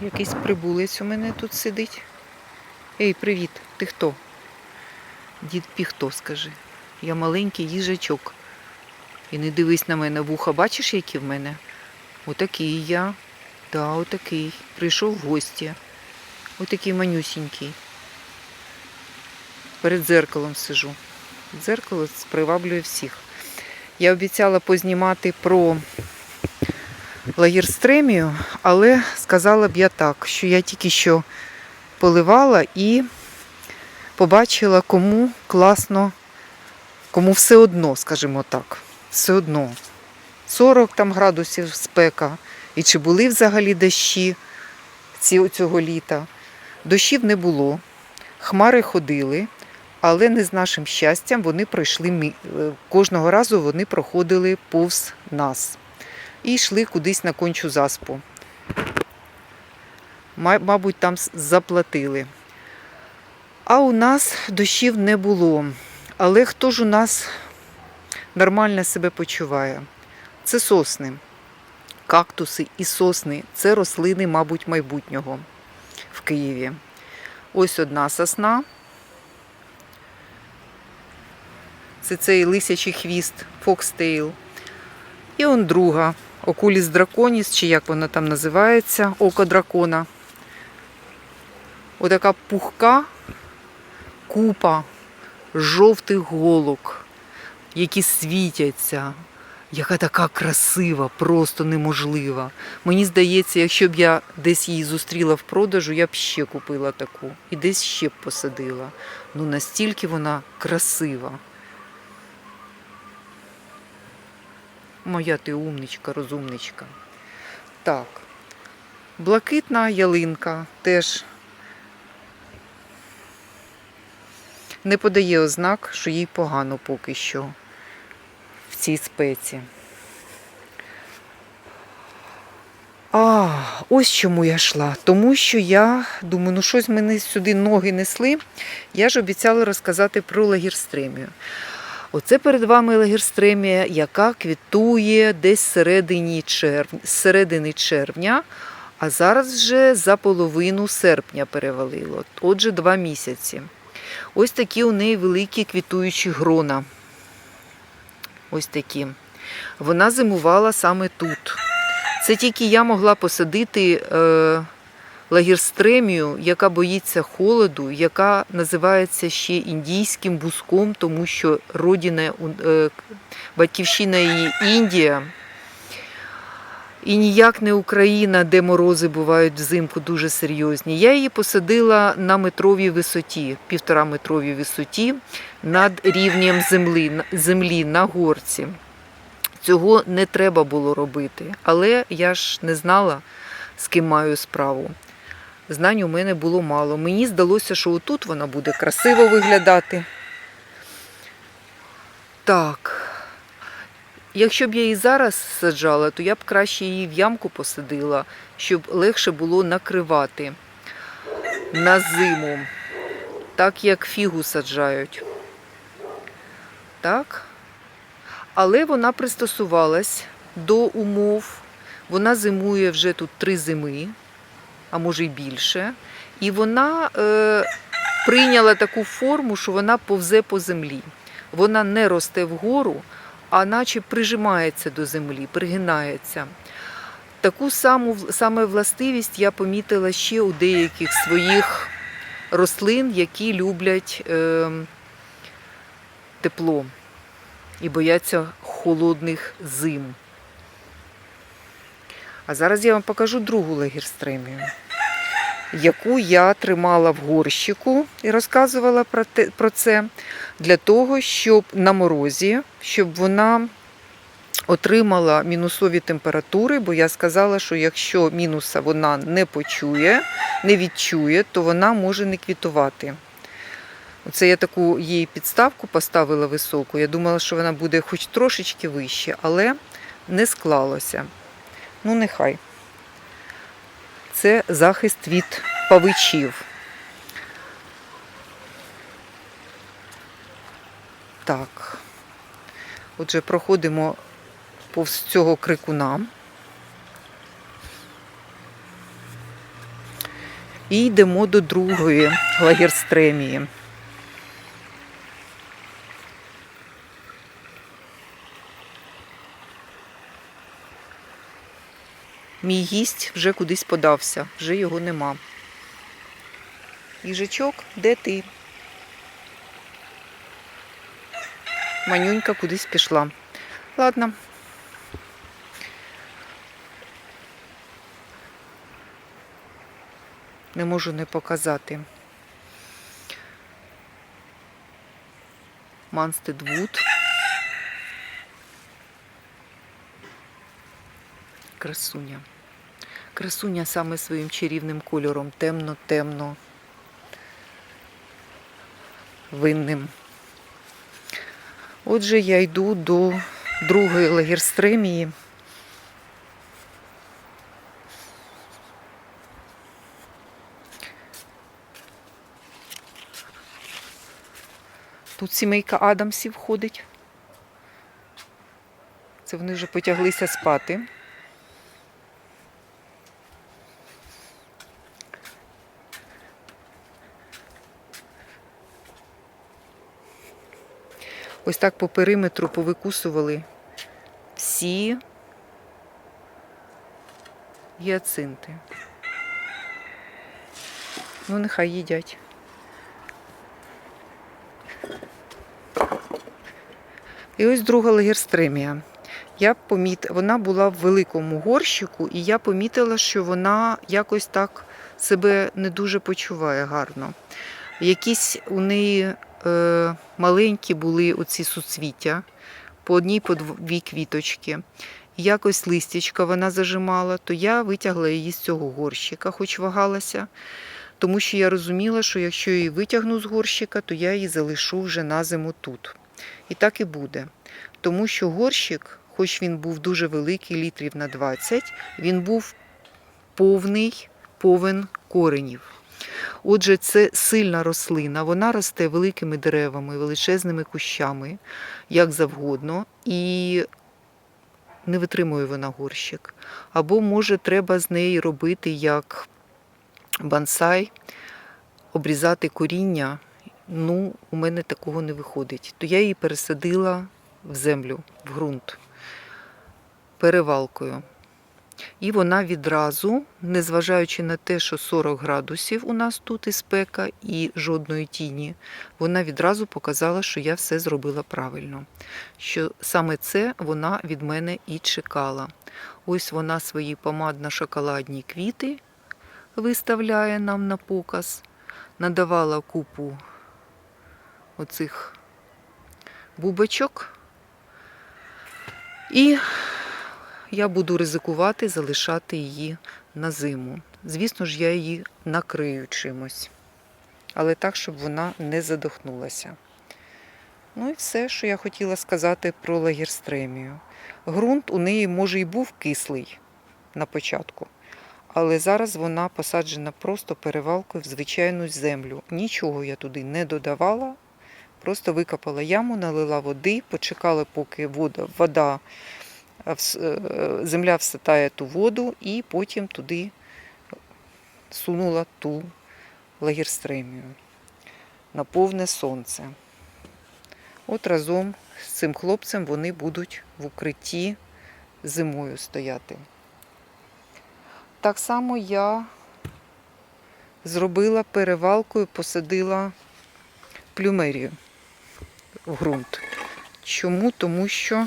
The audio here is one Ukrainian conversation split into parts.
якийсь прибулець у мене тут сидить. Ей, привіт, ти хто? Дід Піхто, скажи. Я маленький їжачок. І не дивись на мене, вуха, бачиш, які в мене? Отакий я. Да, отакий. Прийшов в гості. Отакий манюсінький. Перед дзеркалом сижу. Дзеркало приваблює всіх. Я обіцяла познімати про лагерстремію, але сказала б я так, що я тільки що поливала і побачила, кому класно, кому все одно, скажімо так, все одно. 40 там градусів спека. І чи були взагалі дощі цього літа? Дощів не було, хмари ходили, але не з нашим щастям вони пройшли е, кожного разу вони проходили повз нас і йшли кудись на кончу заспу. Мабуть, там заплатили. А у нас дощів не було. Але хто ж у нас нормально себе почуває? Це сосни. Кактуси і сосни це рослини, мабуть, майбутнього в Києві. Ось одна сосна. Це цей лисячий хвіст, фокстейл. І он друга, окуліс драконіс, чи як вона там називається, око дракона. Отака пухка купа жовтих голок, які світяться. Яка така красива, просто неможлива. Мені здається, якщо б я десь її зустріла в продажу, я б ще купила таку і десь ще б посадила. Ну настільки вона красива. Моя ти умничка, розумничка. Так. Блакитна ялинка теж не подає ознак, що їй погано поки що в цій спеці. А, ось чому я йшла. Тому що я думаю, ну щось мене сюди ноги несли. Я ж обіцяла розказати про лагерстремію. Оце перед вами лагерстремія, яка квітує десь середині червня, середини червня, а зараз вже за половину серпня перевалило. Отже, два місяці. Ось такі у неї великі квітуючі грона. Ось такі. Вона зимувала саме тут. Це тільки я могла посадити е, лагерстремію, яка боїться холоду, яка називається ще індійським буском, тому що родина, е, батьківщина її Індія. І ніяк не Україна, де морози бувають взимку дуже серйозні. Я її посадила на метровій висоті, півтора метровій висоті над рівнем землі, землі на горці. Цього не треба було робити, але я ж не знала, з ким маю справу. Знань у мене було мало. Мені здалося, що отут вона буде красиво виглядати. Так. Якщо б я її зараз саджала, то я б краще її в ямку посадила, щоб легше було накривати на зиму, так як фігу саджають. Так. Але вона пристосувалась до умов. Вона зимує вже тут три зими, а може й більше. І вона е, прийняла таку форму, що вона повзе по землі. Вона не росте вгору, а наче прижимається до землі, пригинається. Таку саму саме властивість я помітила ще у деяких своїх рослин, які люблять е, тепло і бояться холодних зим. А зараз я вам покажу другу лагерстремію, яку я тримала в горщику і розказувала про, те, про це для того, щоб на морозі, щоб вона отримала мінусові температури, бо я сказала, що якщо мінуса вона не почує, не відчує, то вона може не квітувати. Оце я таку їй підставку поставила високу. Я думала, що вона буде хоч трошечки вище, але не склалося. Ну, нехай. Це захист від павичів. Так. Отже, проходимо повз цього крикуна. І йдемо до другої лагерстремії. Мій гість вже кудись подався, вже його нема. Їжачок, де ти? Манюнька кудись пішла. Ладно. Не можу не показати. Манстедвуд. Красуня. Красуня саме своїм чарівним кольором. Темно-темно. Винним. Отже, я йду до другої лагерстремії. Тут сімейка Адамсів ходить. Це вони вже потяглися спати. Ось так по периметру повикусували всі гіацинти. Ну, нехай їдять. І ось друга лагерстремія. Я поміт... Вона була в великому горщику, і я помітила, що вона якось так себе не дуже почуває гарно. Якісь у неї е, маленькі були оці суцвіття, по одній по дві квіточки. Якось листячка вона зажимала, то я витягла її з цього горщика, хоч вагалася, тому що я розуміла, що якщо її витягну з горщика, то я її залишу вже на зиму тут. І так і буде. Тому що горщик, хоч він був дуже великий, літрів на 20, він був повний, повен коренів. Отже, це сильна рослина, вона росте великими деревами, величезними кущами, як завгодно, і не витримує вона горщик. Або, може, треба з неї робити як бонсай, обрізати коріння. Ну, у мене такого не виходить. То я її пересадила в землю, в ґрунт перевалкою. І вона відразу, незважаючи на те, що 40 градусів у нас тут і спека, і жодної тіні, вона відразу показала, що я все зробила правильно. Що саме це вона від мене і чекала. Ось вона свої помадно-шоколадні квіти виставляє нам на показ, надавала купу оцих бубочок. І я буду ризикувати залишати її на зиму. Звісно ж, я її накрию чимось, але так, щоб вона не задохнулася. Ну і все, що я хотіла сказати про лагерстремію. Грунт у неї, може, і був кислий на початку, але зараз вона посаджена просто перевалкою в звичайну землю. Нічого я туди не додавала, просто викопала яму, налила води, почекала, поки вода, вода земля вситає ту воду і потім туди сунула ту лагерстремію на повне сонце. От разом з цим хлопцем вони будуть в укритті зимою стояти. Так само я зробила перевалкою, посадила плюмерію в ґрунт. Чому? Тому що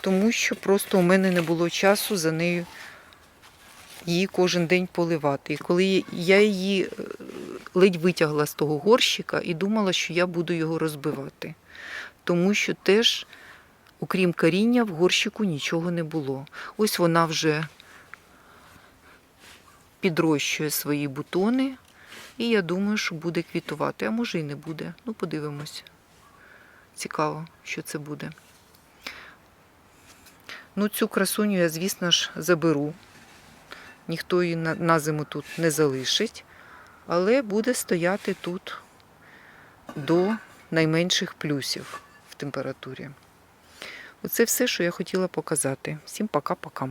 тому що просто у мене не було часу за нею її кожен день поливати. І коли я її е, ледь витягла з того горщика і думала, що я буду його розбивати. Тому що теж, окрім коріння, в горщику нічого не було. Ось вона вже підрощує свої бутони, і я думаю, що буде квітувати. А може і не буде. Ну, подивимось. Цікаво, що це буде. Ну, цю красуню я, звісно ж, заберу. Ніхто її на, на зиму тут не залишить, але буде стояти тут до найменших плюсів в температурі. Оце все, що я хотіла показати. Всім пока-пока.